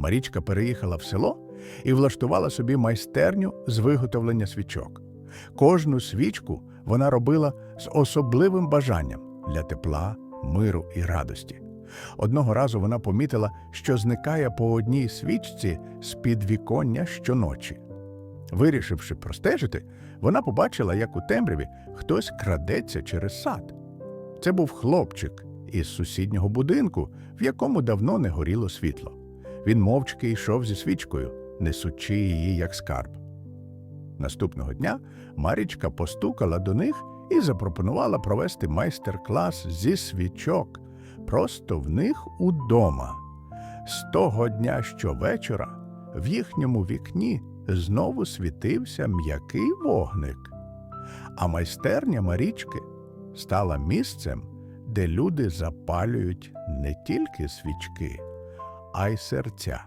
Марічка переїхала в село і влаштувала собі майстерню з виготовлення свічок. Кожну свічку вона робила з особливим бажанням для тепла, миру і радості. Одного разу вона помітила, що зникає по одній свічці з підвіконня щоночі. Вирішивши простежити, вона побачила, як у темряві хтось крадеться через сад. Це був хлопчик із сусіднього будинку, в якому давно не горіло світло. Він мовчки йшов зі свічкою, несучи її як скарб. Наступного дня Марічка постукала до них і запропонувала провести майстер-клас зі свічок просто в них удома. З того дня щовечора в їхньому вікні знову світився м'який вогник, а майстерня Марічки стала місцем, де люди запалюють не тільки свічки, а й серця.